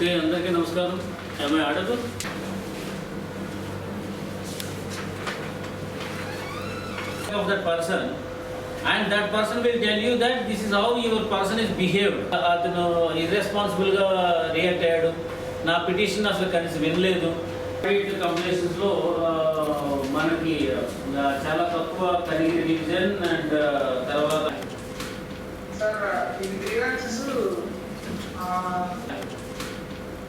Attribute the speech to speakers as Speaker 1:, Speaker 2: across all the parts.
Speaker 1: Okay అందరికీ నమస్కారం. ఏమై ఆడదు of that person. And that person will tell you that this is how your person is behaved. అతను ఇర్రెస్పాన్సిబుల్గా రియాక్ట్ అయ్యాడు. నా పిటిషన్ అసలు కనీసం వినలేదు. ప్రైవేట్ కంపెనీస్లో మనకి చాలా తక్కువ కలిగి రివిజన్ అండ్ తర్వాత
Speaker 2: సార్ ఇది గ్రీవెన్సెస్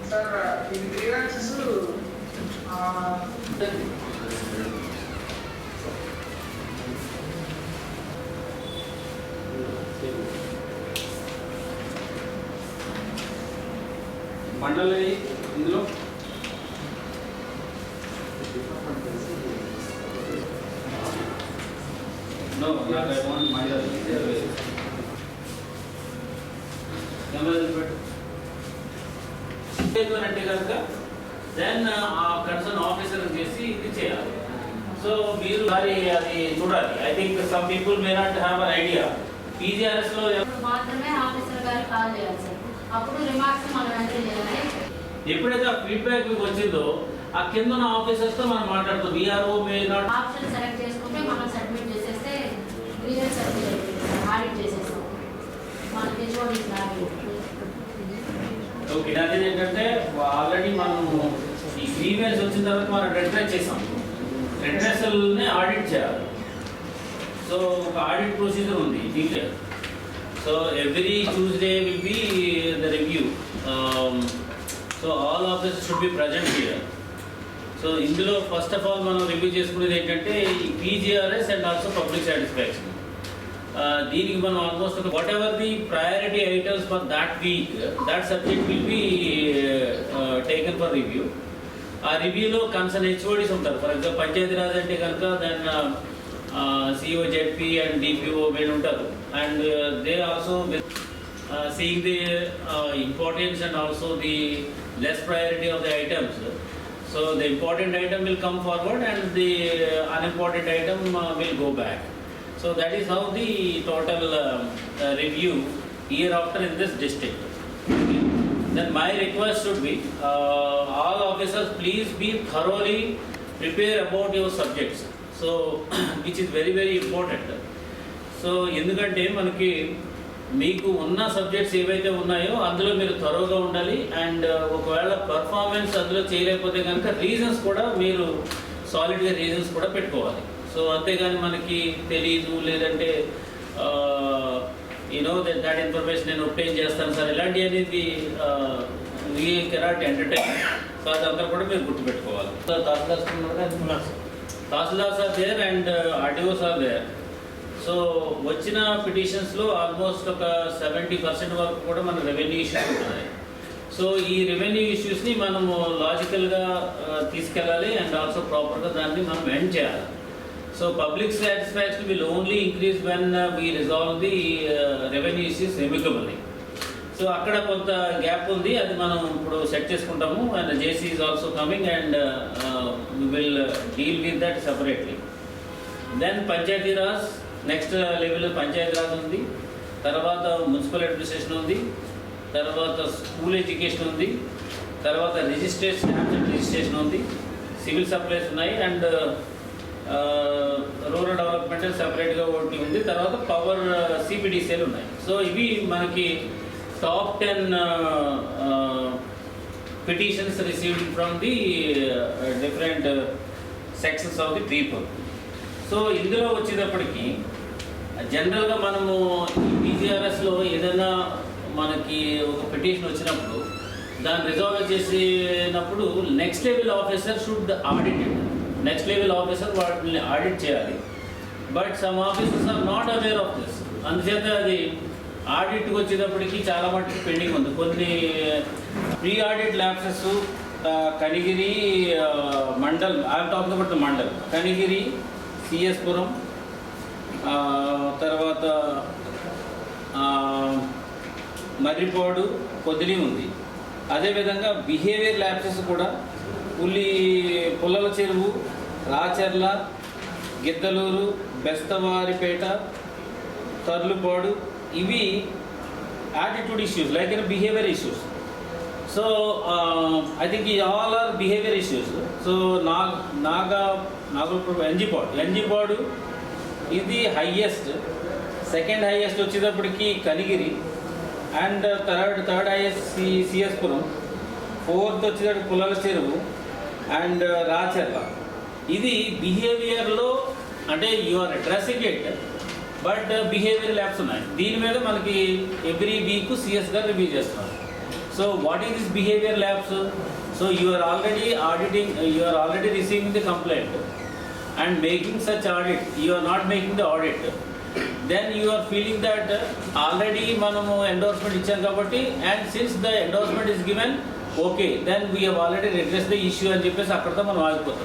Speaker 2: సార్ ఇది గ్రీవెన్సెస్
Speaker 1: మండలి ఇందులో No, not I want మండలి నెంబర్ పెట్టు అంటే కనుక దెన్ ఆ కన్సర్న్ ఆఫీసర్ చేసి ఇది చేయాలి. సో మీరు మరి అది చూడాలి. I think some people may not have an idea
Speaker 3: పీజీఆర్ఎస్లో మాత్రమే ఆఫీసర్ గారు కాల్ చేయాలి సార్. అప్పుడు రిమార్క్స్ మనం ఎంటర్ చేయాలి
Speaker 1: ఎప్పుడైతే ఆ ఫీడ్బ్యాక్ మీకు వచ్చిందో ఆ కింద ఉన్న ఆఫీసర్స్తో మనం మాట్లాడుతాం. VRO may not
Speaker 3: option select చేసుకుంటే మనం సబ్మిట్ చేసేస్తే క్లియర్ సబ్మిట్ ఆడిట్ చేసేస్తాం. మనకి హెచ్ఓడి
Speaker 1: ఓకే అదే ఏంటంటే ఆల్రెడీ మనం ఈ గ్రీవెన్స్ వచ్చిన తర్వాత మనం రెడ్రెస్ చేసాం. రెడ్రెస్ని ఆడిట్ చేయాలి. సో ఒక ఆడిట్ ప్రొసీజర్ ఉంది దీంట్లో so every Tuesday will be the review so all officers should be present here so ఇందులో ఫస్ట్ ఆఫ్ ఆల్ మనం రివ్యూ చేసుకునేది ఏంటంటే ఈ PGRS and also public satisfaction దీనికి మనం almost whatever the priority items for that week that subject will be taken for review ఆ రివ్యూలో concern HODs ఉంటారు. ఫర్ ఎగ్జాంపుల్ పంచాయతీరాజ్ అంటే కనుక then CO ZP and DPO వీళ్ళు ఉంటారు. And they also seeing the importance and also the less priority of the items so the important item will come forward and the unimportant item will go back So that is how the total uh, uh, review year after in this district. Okay. Then my request should be, uh, all officers please be thoroughly prepared about your subjects. So which is very very important. So ఎందుకంటే మనకి మీకు ఉన్న subjects ఏవైతే ఉన్నాయో అందులో మీరు త్వరగా ఉండాలి అండ్ ఒకవేళ పర్ఫార్మెన్స్ అందులో చేయలేకపోతే కనుక రీజన్స్ కూడా మీరు సాలిడ్గా రీజన్స్ కూడా పెట్టుకోవాలి సో అంతేగాని మనకి తెలీదు లేదంటే యూనో దట్ దాట్ ఇన్ఫర్మేషన్ నేను ఒప్టైన్ చేస్తాను సార్. ఇలాంటి అనేది వీ కెనాట్ ఎంటర్టైన్ సో అదంతా కూడా మీరు గుర్తుపెట్టుకోవాలి. So tahsildar tahsildars are there and RDOs are there so వచ్చిన పిటిషన్స్లో ఆల్మోస్ట్ ఒక సెవెంటీ పర్సెంట్ వరకు కూడా మన రెవెన్యూ ఇష్యూస్ ఉన్నాయి సో ఈ రెవెన్యూ ఇష్యూస్ని మనము లాజికల్గా తీసుకెళ్ళాలి అండ్ ఆల్సో ప్రాపర్గా దాన్ని మనం ఎండ్ చేయాలి. So public only increase only uh, we resolve resolve the revenue issues amicably. So అక్కడ కొంత గ్యాప్ ఉంది. అది మనం ఇప్పుడు సెట్ చేసుకుంటాము. And JC is also coming and will deal with that separately then Panchayati Raj next level Panchayati Raj ఉంది. తర్వాత municipal administration ఉంది. తర్వాత స్కూల్ ఎడ్యుకేషన్ ఉంది. తర్వాత రిజిస్ట్రేషన్ రిజిస్ట్రేషన్ ఉంది. సివిల్ సప్లైస్ ఉన్నాయి. అండ్ రూరల్ డెవలప్మెంట్ సపరేట్గా ఒకటి ఉంది. తర్వాత పవర్ సిబిడిసిఎల్ ఉన్నాయి. సో ఇవి మనకి top ten petitions received from the different sections of the people so ఇందులో వచ్చేటప్పటికి జనరల్గా మనము బీజీఆర్ఎస్లో పీజీఆర్ఎస్లో ఏదైనా మనకి ఒక పిటిషన్ వచ్చినప్పుడు దాన్ని రిజాల్వ్ చేసినప్పుడు next level officer should audit it next level officer వాటిని ఆడిట్ చేయాలి. But some officers are not aware of this అందుచేత అది ఆడిట్కి వచ్చేటప్పటికి చాలా మటుకు పెండింగ్ ఉంది. కొన్ని pre audit lapses Kanigiri mandal I'm talking about the mandal Kanigiri CS Puram తర్వాత మర్రిపాడు కొద్దిని పొదిలి ఉంది. అదేవిధంగా బిహేవియర్ ల్యాబ్సెస్ కూడా పులి పుల్లల చెరువు రాచర్ల గిద్దలూరు బెస్తవారిపేట తర్లుపాడు ఇవి attitude issues like behaviour issues so I think ఈ all are behaviour issues so నా నాగా నాగ ఎన్జిపాడు ఎన్జిపాడు ఇది హయ్యెస్ట్ సెకండ్ హైయెస్ట్ వచ్చేటప్పటికి Kanigiri and third third highest C CS Puram fourth వచ్చేటప్పుడు పుల్లల చెరువు. అండ్ రాచర్ల ఇది బిహేవియర్లో అంటే you are addressing it but behaviour lapses ఉన్నాయి. దీని మీద మనకి every week CS garu review చేస్తున్నారు. So what is this behaviour lapses so you are already auditing you are already receiving the complaint and making such audit you are not making the audit then you are feeling that already మనము endorsement ఇచ్చాం కాబట్టి and since the endorsement is given okay then we have already redress the issue అని చెప్పేసి అక్కడితో మనం ఆగిపోతాం.